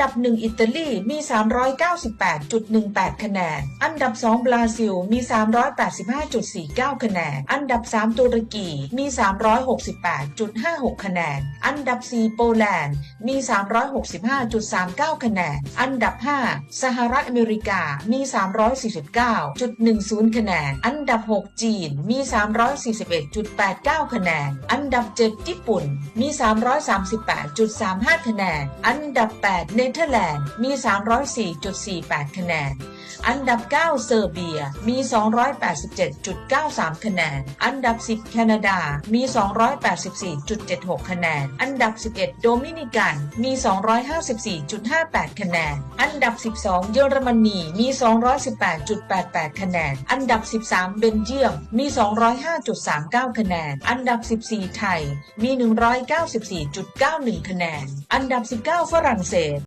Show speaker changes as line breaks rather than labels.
ดับ 1 อิตาลีมี 398.18 คะแนน อันดับ 2 บราซิลมี 385.49 คะแนน อันดับ 3 ตุรกีมี 368.56 คะแนน อันดับ 4 โปแลนด์มี 365.39 คะแนน อันดับ 5 สหรัฐอเมริกามี 349.10 คะแนน อันดับ 6 จีนมี 341.89 คะแนน อันดับ 7 ญี่ปุ่นมี 338.35 คะแนน อันดับ 8 เนเธอร์แลนด์มี 304.48 คะแนน อันดับ 9 เซอร์เบีย มี 287.93 คะแนน อันดับ 10 แคนาดา มี 284.76 คะแนน อันดับ 11 โดมินิกัน มี 254.58 คะแนน อันดับ 12 เยอรมนี มี 218.88 คะแนน อันดับ 13 เบนเยียม มี 205.39 คะแนน อันดับ 14 ไทย มี 194.91 คะแนน อันดับ 19 ฝรั่งเศส